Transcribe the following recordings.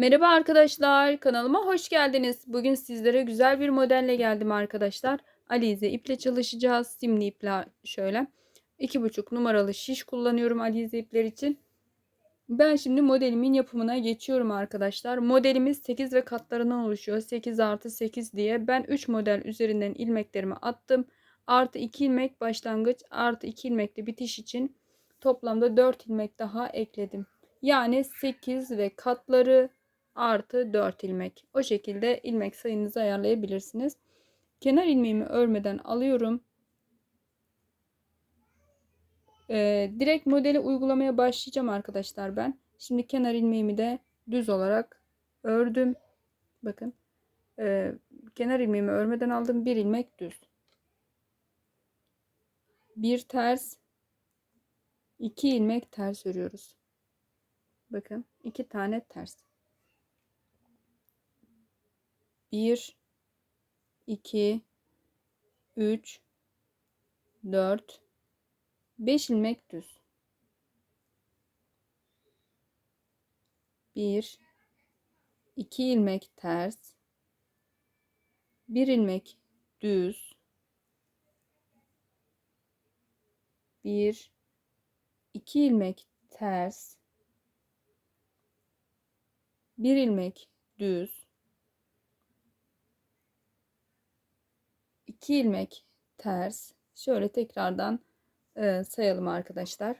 Merhaba arkadaşlar, kanalıma hoş geldiniz. Bugün sizlere güzel bir modelle geldim arkadaşlar. Alize iple çalışacağız. Simli iple şöyle. 2,5 numaralı şiş kullanıyorum Alize ipler için. Ben şimdi modelimin yapımına geçiyorum arkadaşlar. Modelimiz 8 ve katlarından oluşuyor. 8 artı 8 diye. Ben 3 model üzerinden ilmeklerimi attım. Artı 2 ilmek başlangıç artı 2 ilmekli bitiş için toplamda 4 ilmek daha ekledim. Yani 8 ve katları artı 4 ilmek. O şekilde ilmek sayınızı ayarlayabilirsiniz. Kenar ilmeğimi örmeden alıyorum. Ee, direkt modeli uygulamaya başlayacağım arkadaşlar ben. Şimdi kenar ilmeğimi de düz olarak ördüm. Bakın. Ee, kenar ilmeğimi örmeden aldım. Bir ilmek düz. Bir ters. iki ilmek ters örüyoruz. Bakın iki tane ters. 1 2 3 4 5 ilmek düz. 1 2 ilmek ters. 1 ilmek düz. 1 2 ilmek ters. 1 ilmek düz 2 ilmek ters. Şöyle tekrardan e, sayalım arkadaşlar.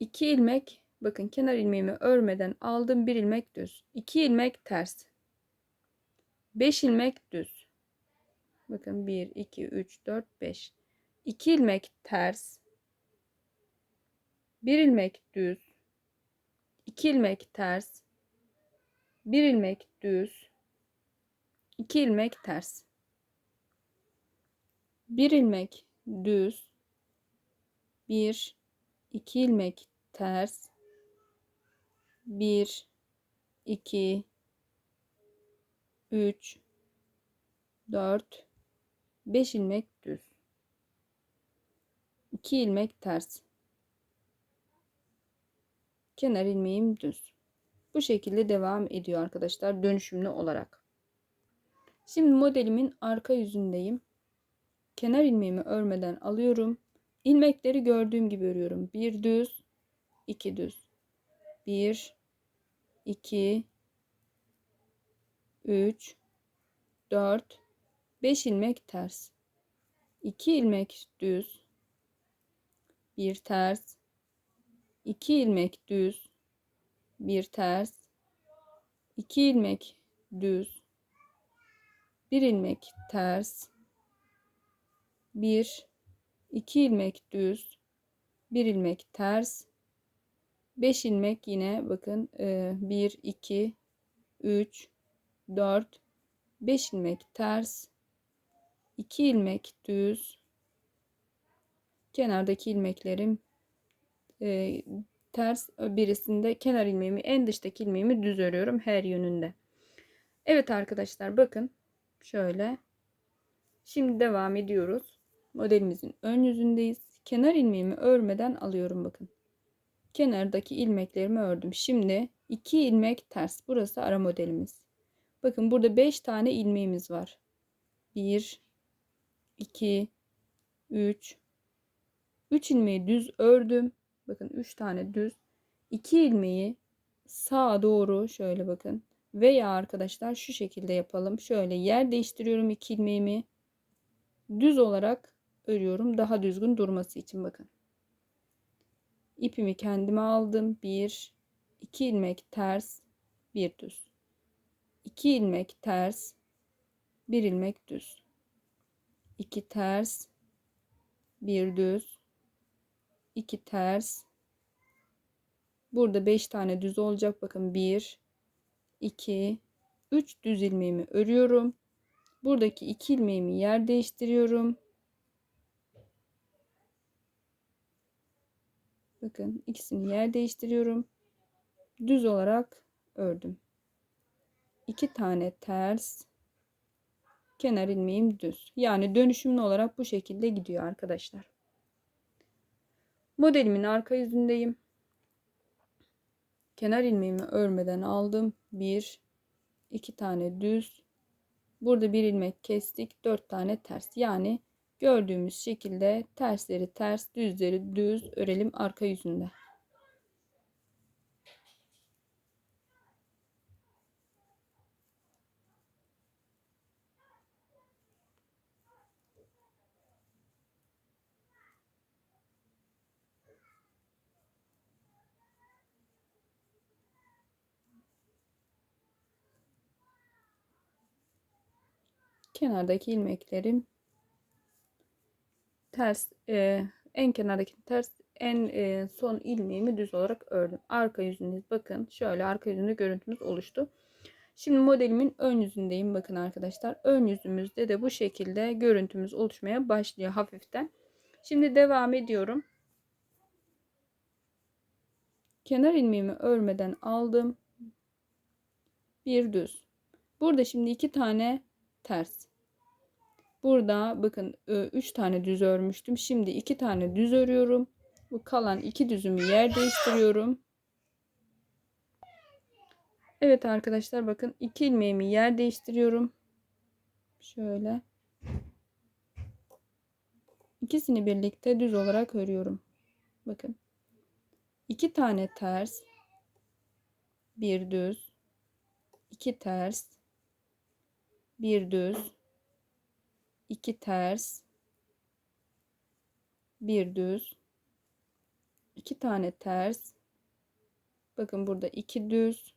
2 ilmek bakın kenar ilmeğimi örmeden aldım. 1 ilmek düz. 2 ilmek ters. 5 ilmek düz. Bakın 1 2 3 4 5. 2 ilmek ters. 1 ilmek düz. 2 ilmek ters. 1 ilmek düz. 2 ilmek ters. 1 ilmek düz. 1 2 ilmek ters. 1 2 3 4 5 ilmek düz. 2 ilmek ters. Kenar ilmeğim düz. Bu şekilde devam ediyor arkadaşlar dönüşümlü olarak. Şimdi modelimin arka yüzündeyim. Kenar ilmeğimi örmeden alıyorum. İlmekleri gördüğüm gibi örüyorum. Bir düz, iki düz. Bir, iki, üç, dört, beş ilmek ters. İki ilmek düz. Bir ters. iki ilmek düz. Bir ters. iki ilmek düz bir ilmek ters. Bir. İki ilmek düz. Bir ilmek ters. 5 ilmek yine bakın 1 2 3 4 5 ilmek ters. 2 ilmek düz. Kenardaki ilmeklerim e, ters birisinde kenar ilmeğimi en dıştaki ilmeğimi düz örüyorum her yönünde. Evet arkadaşlar bakın Şöyle. Şimdi devam ediyoruz. Modelimizin ön yüzündeyiz. Kenar ilmeğimi örmeden alıyorum bakın. Kenardaki ilmeklerimi ördüm. Şimdi 2 ilmek ters. Burası ara modelimiz. Bakın burada 5 tane ilmeğimiz var. 1 2 3 3 ilmeği düz ördüm. Bakın 3 tane düz. 2 ilmeği sağa doğru şöyle bakın veya arkadaşlar şu şekilde yapalım. Şöyle yer değiştiriyorum iki ilmeğimi. Düz olarak örüyorum. Daha düzgün durması için bakın. İpimi kendime aldım. 1 2 ilmek ters, bir düz. 2 ilmek ters, bir ilmek düz. 2 ters, bir düz. 2 ters. Burada 5 tane düz olacak. Bakın 1 2 3 düz ilmeğimi örüyorum. Buradaki 2 ilmeğimi yer değiştiriyorum. Bakın ikisini yer değiştiriyorum. Düz olarak ördüm. 2 tane ters kenar ilmeğim düz. Yani dönüşümlü olarak bu şekilde gidiyor arkadaşlar. Modelimin arka yüzündeyim. Kenar ilmeğimi örmeden aldım. 1 2 tane düz. Burada bir ilmek kestik. 4 tane ters. Yani gördüğümüz şekilde tersleri ters, düzleri düz örelim arka yüzünde. Kenardaki ilmeklerim ters e, en kenardaki ters en e, son ilmeğimi düz olarak ördüm. Arka yüzündeyiz. Bakın şöyle arka yüzünde görüntümüz oluştu. Şimdi modelimin ön yüzündeyim. Bakın arkadaşlar. Ön yüzümüzde de bu şekilde görüntümüz oluşmaya başlıyor hafiften. Şimdi devam ediyorum. Kenar ilmeğimi örmeden aldım. Bir düz. Burada şimdi iki tane ters. Burada bakın 3 tane düz örmüştüm. Şimdi 2 tane düz örüyorum. Bu kalan iki düzümü yer değiştiriyorum. Evet arkadaşlar bakın iki ilmeğimi yer değiştiriyorum. Şöyle. İkisini birlikte düz olarak örüyorum. Bakın. iki tane ters. Bir düz. iki ters. Bir düz 2 ters, bir düz, iki tane ters. Bakın burada iki düz.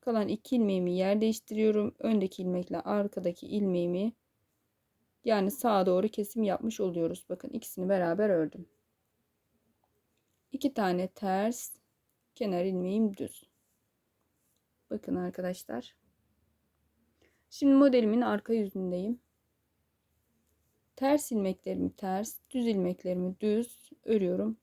Kalan iki ilmeğimi yer değiştiriyorum. Öndeki ilmekle arkadaki ilmeğimi yani sağa doğru kesim yapmış oluyoruz. Bakın ikisini beraber ördüm. İki tane ters, kenar ilmeğim düz. Bakın arkadaşlar. Şimdi modelimin arka yüzündeyim. Ters ilmeklerimi ters, düz ilmeklerimi düz örüyorum.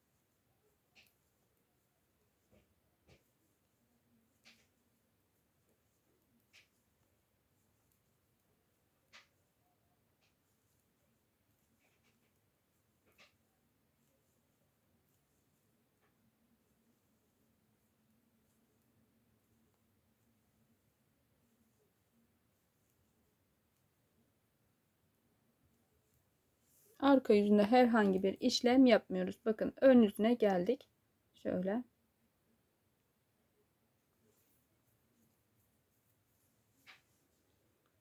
Arka yüzünde herhangi bir işlem yapmıyoruz. Bakın ön yüzüne geldik. Şöyle.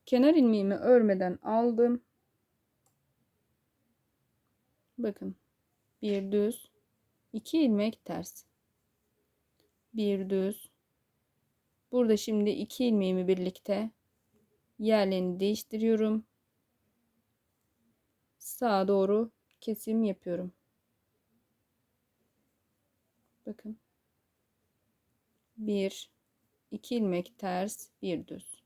Kenar ilmeğimi örmeden aldım. Bakın. Bir düz. iki ilmek ters. Bir düz. Burada şimdi iki ilmeğimi birlikte yerlerini değiştiriyorum sağa doğru kesim yapıyorum. Bakın. Bir, iki ilmek ters, bir düz.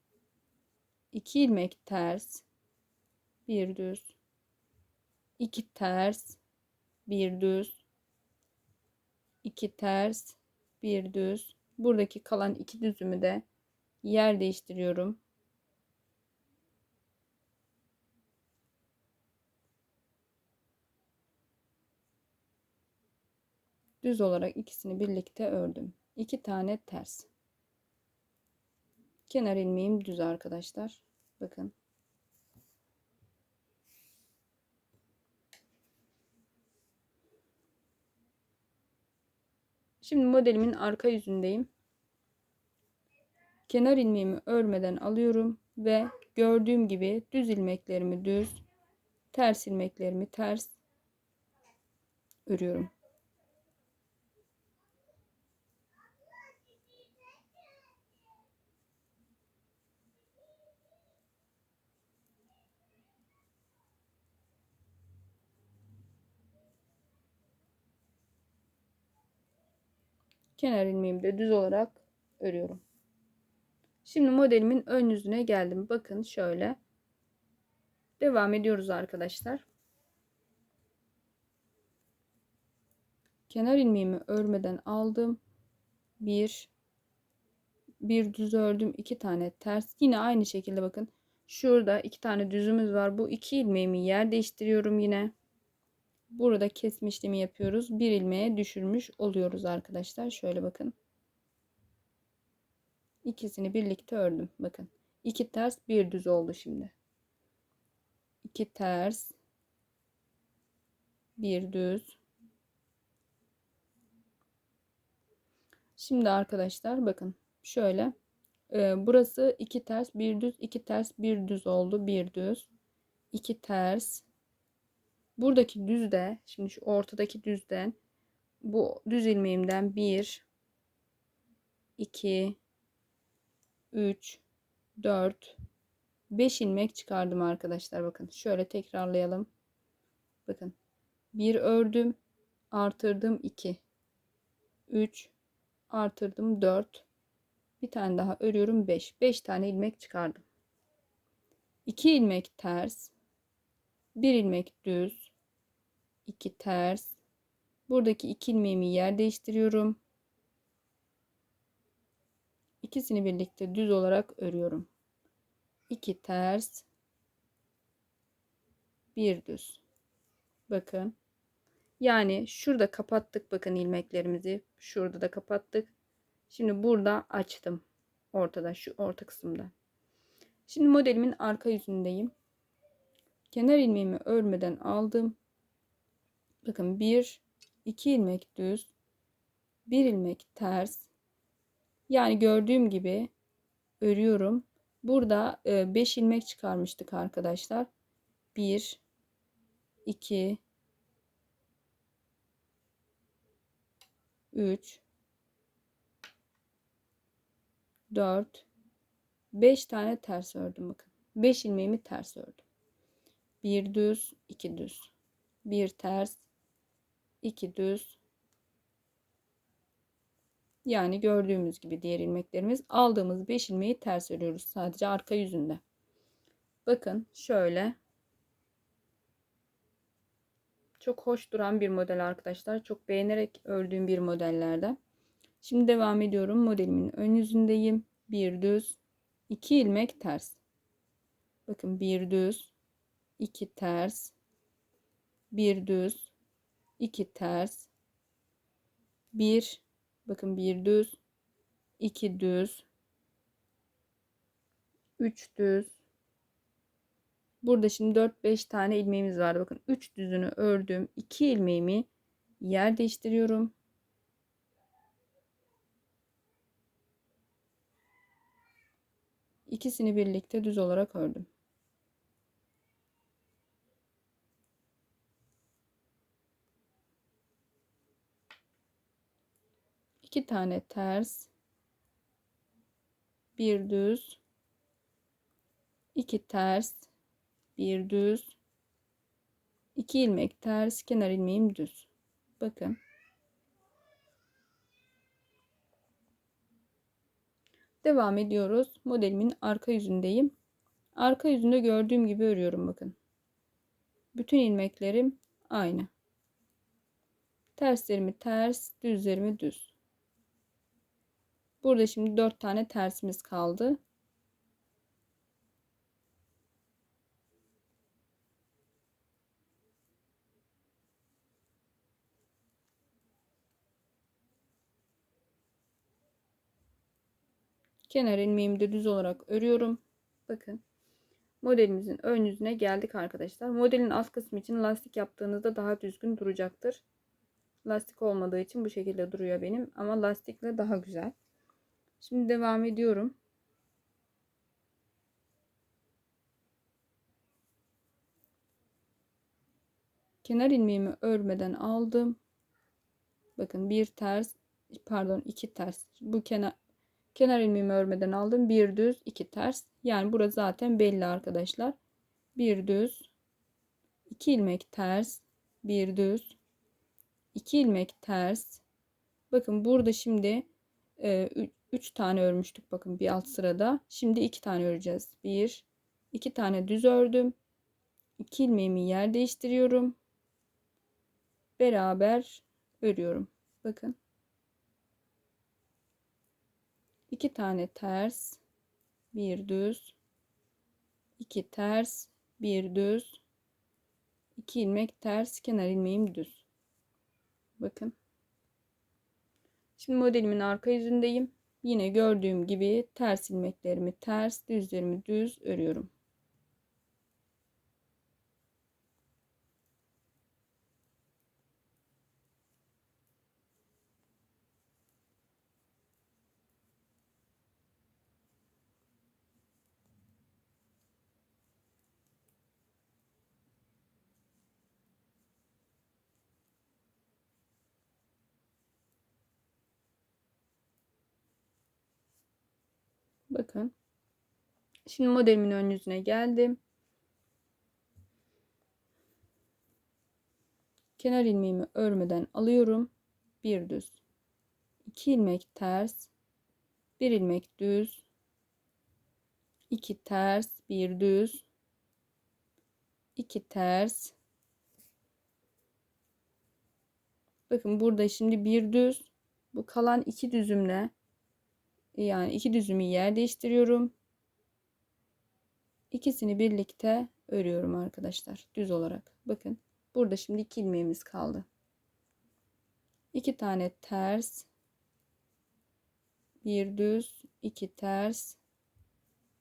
İki ilmek ters, bir düz. iki ters, bir düz. iki ters, bir düz. Buradaki kalan iki düzümü de yer değiştiriyorum. Düz olarak ikisini birlikte ördüm. İki tane ters. Kenar ilmeğim düz arkadaşlar. Bakın. Şimdi modelimin arka yüzündeyim. Kenar ilmeğimi örmeden alıyorum ve gördüğüm gibi düz ilmeklerimi düz, ters ilmeklerimi ters örüyorum. Kenar ilmeğimi de düz olarak örüyorum. Şimdi modelimin ön yüzüne geldim. Bakın şöyle. Devam ediyoruz arkadaşlar. Kenar ilmeğimi örmeden aldım. Bir bir düz ördüm. iki tane ters. Yine aynı şekilde bakın. Şurada iki tane düzümüz var. Bu iki ilmeğimi yer değiştiriyorum yine. Burada kesme işlemi yapıyoruz. Bir ilmeğe düşürmüş oluyoruz arkadaşlar. Şöyle bakın. İkisini birlikte ördüm. Bakın. iki ters bir düz oldu şimdi. İki ters bir düz. Şimdi arkadaşlar bakın şöyle e, burası iki ters bir düz iki ters bir düz oldu bir düz iki ters buradaki düzde şimdi şu ortadaki düzden bu düz ilmeğimden 1 2 3 4 5 ilmek çıkardım arkadaşlar. Bakın şöyle tekrarlayalım. Bakın bir ördüm artırdım 2 3 artırdım 4 bir tane daha örüyorum 5 5 tane ilmek çıkardım. 2 ilmek ters 1 ilmek düz 2 ters buradaki 2 ilmeğimi yer değiştiriyorum ikisini birlikte düz olarak örüyorum 2 ters 1 düz bakın yani şurada kapattık bakın ilmeklerimizi şurada da kapattık Şimdi burada açtım. Ortada şu orta kısımda. Şimdi modelimin arka yüzündeyim. Kenar ilmeğimi örmeden aldım. Bakın bir, iki ilmek düz, bir ilmek ters. Yani gördüğüm gibi örüyorum. Burada 5 e, ilmek çıkarmıştık arkadaşlar. 1 2 3 4 5 tane ters ördüm bakın. 5 ilmeğimi ters ördüm. Bir düz, iki düz. Bir ters, iki düz. Yani gördüğümüz gibi diğer ilmeklerimiz aldığımız 5 ilmeği ters örüyoruz sadece arka yüzünde. Bakın şöyle çok hoş duran bir model arkadaşlar. Çok beğenerek ördüğüm bir modellerden. Şimdi devam ediyorum. Modelimin ön yüzündeyim. Bir düz, iki ilmek ters. Bakın bir düz, iki ters, bir düz, iki ters, bir, bakın bir düz, iki düz, üç düz. Burada şimdi 4-5 tane ilmeğimiz var. Bakın 3 düzünü ördüm. 2 ilmeğimi yer değiştiriyorum. İkisini birlikte düz olarak ördüm. İki tane ters, bir düz, iki ters, bir düz, iki ilmek ters, kenar ilmeğim düz. Bakın. Devam ediyoruz. Modelimin arka yüzündeyim. Arka yüzünde gördüğüm gibi örüyorum bakın. Bütün ilmeklerim aynı. Terslerimi ters, düzlerimi düz. Burada şimdi 4 tane tersimiz kaldı. Kenar ilmeğimi de düz olarak örüyorum. Bakın. Modelimizin ön yüzüne geldik arkadaşlar. Modelin alt kısmı için lastik yaptığınızda daha düzgün duracaktır. Lastik olmadığı için bu şekilde duruyor benim. Ama lastikle daha güzel. Şimdi devam ediyorum. Kenar ilmeğimi örmeden aldım. Bakın bir ters pardon iki ters. Bu kenar Kenar ilmeğimi örmeden aldım. Bir düz, iki ters. Yani burası zaten belli arkadaşlar. Bir düz, iki ilmek ters, bir düz, iki ilmek ters. Bakın burada şimdi 3 e, tane örmüştük bakın bir alt sırada. Şimdi 2 tane öreceğiz. 1 2 tane düz ördüm. 2 ilmeğimi yer değiştiriyorum. Beraber örüyorum. Bakın. 2 tane ters, bir düz, 2 ters, bir düz, 2 ilmek ters, kenar ilmeğim düz. Bakın. Şimdi modelimin arka yüzündeyim. Yine gördüğüm gibi ters ilmeklerimi ters, düzlerimi düz örüyorum. Bakın. Şimdi modelimin ön yüzüne geldim. Kenar ilmeğimi örmeden alıyorum. Bir düz. 2 ilmek ters. Bir ilmek düz. 2 ters, bir düz. 2 ters. Bakın burada şimdi bir düz. Bu kalan iki düzümle yani iki düzümü yer değiştiriyorum. İkisini birlikte örüyorum arkadaşlar. Düz olarak. Bakın. Burada şimdi iki ilmeğimiz kaldı. İki tane ters. Bir düz. iki ters.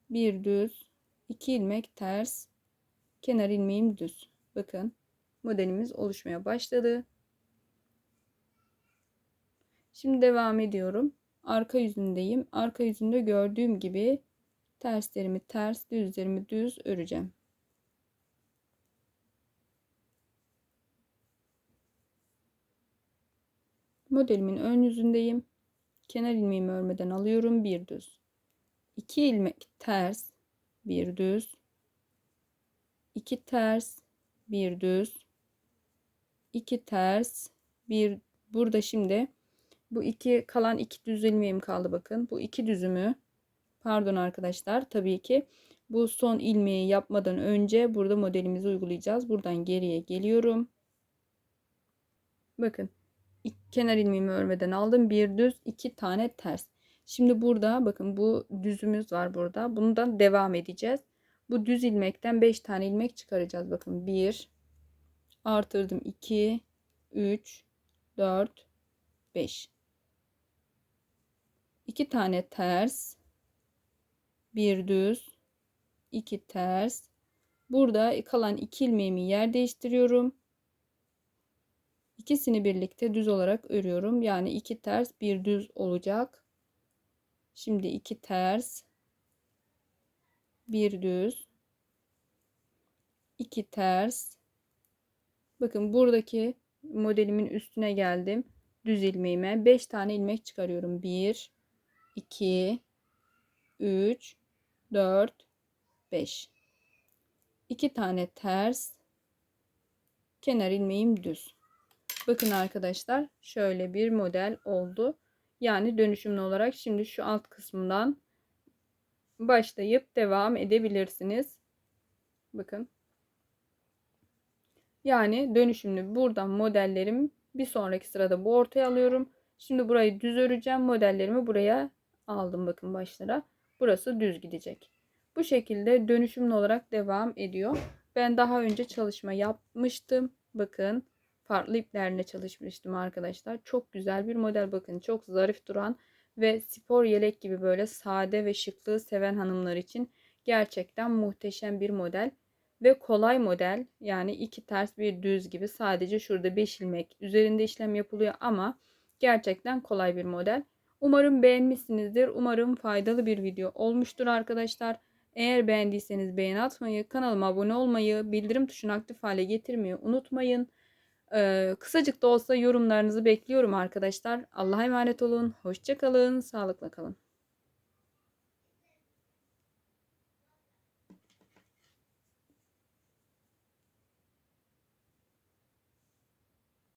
Bir düz. iki ilmek ters. Kenar ilmeğim düz. Bakın. Modelimiz oluşmaya başladı. Şimdi devam ediyorum arka yüzündeyim. Arka yüzünde gördüğüm gibi terslerimi ters, düzlerimi düz öreceğim. Modelimin ön yüzündeyim. Kenar ilmeğimi örmeden alıyorum. Bir düz. 2 ilmek ters, bir düz. 2 ters, bir düz. 2 ters, bir burada şimdi bu iki kalan iki düz ilmeğim kaldı bakın. Bu iki düzümü pardon arkadaşlar tabii ki bu son ilmeği yapmadan önce burada modelimizi uygulayacağız. Buradan geriye geliyorum. Bakın kenar ilmeğimi örmeden aldım. Bir düz iki tane ters. Şimdi burada bakın bu düzümüz var burada. Bundan devam edeceğiz. Bu düz ilmekten 5 tane ilmek çıkaracağız. Bakın 1 artırdım 2 3 4 5 2 tane ters, bir düz, iki ters. Burada kalan iki ilmeğimi yer değiştiriyorum. İkisini birlikte düz olarak örüyorum. Yani iki ters, bir düz olacak. Şimdi iki ters, bir düz, iki ters. Bakın buradaki modelimin üstüne geldim. Düz ilmeğime 5 tane ilmek çıkarıyorum. 1 2 3 4 5 2 tane ters kenar ilmeğim düz. Bakın arkadaşlar şöyle bir model oldu. Yani dönüşümlü olarak şimdi şu alt kısmından başlayıp devam edebilirsiniz. Bakın. Yani dönüşümlü buradan modellerim bir sonraki sırada bu ortaya alıyorum. Şimdi burayı düz öreceğim modellerimi buraya aldım bakın başlara. Burası düz gidecek. Bu şekilde dönüşümlü olarak devam ediyor. Ben daha önce çalışma yapmıştım. Bakın farklı iplerle çalışmıştım arkadaşlar. Çok güzel bir model bakın. Çok zarif duran ve spor yelek gibi böyle sade ve şıklığı seven hanımlar için gerçekten muhteşem bir model ve kolay model. Yani iki ters bir düz gibi sadece şurada 5 ilmek üzerinde işlem yapılıyor ama gerçekten kolay bir model. Umarım beğenmişsinizdir. Umarım faydalı bir video olmuştur arkadaşlar. Eğer beğendiyseniz beğen atmayı, kanalıma abone olmayı, bildirim tuşunu aktif hale getirmeyi unutmayın. Ee, kısacık da olsa yorumlarınızı bekliyorum arkadaşlar. Allah'a emanet olun. Hoşçakalın. Sağlıkla kalın.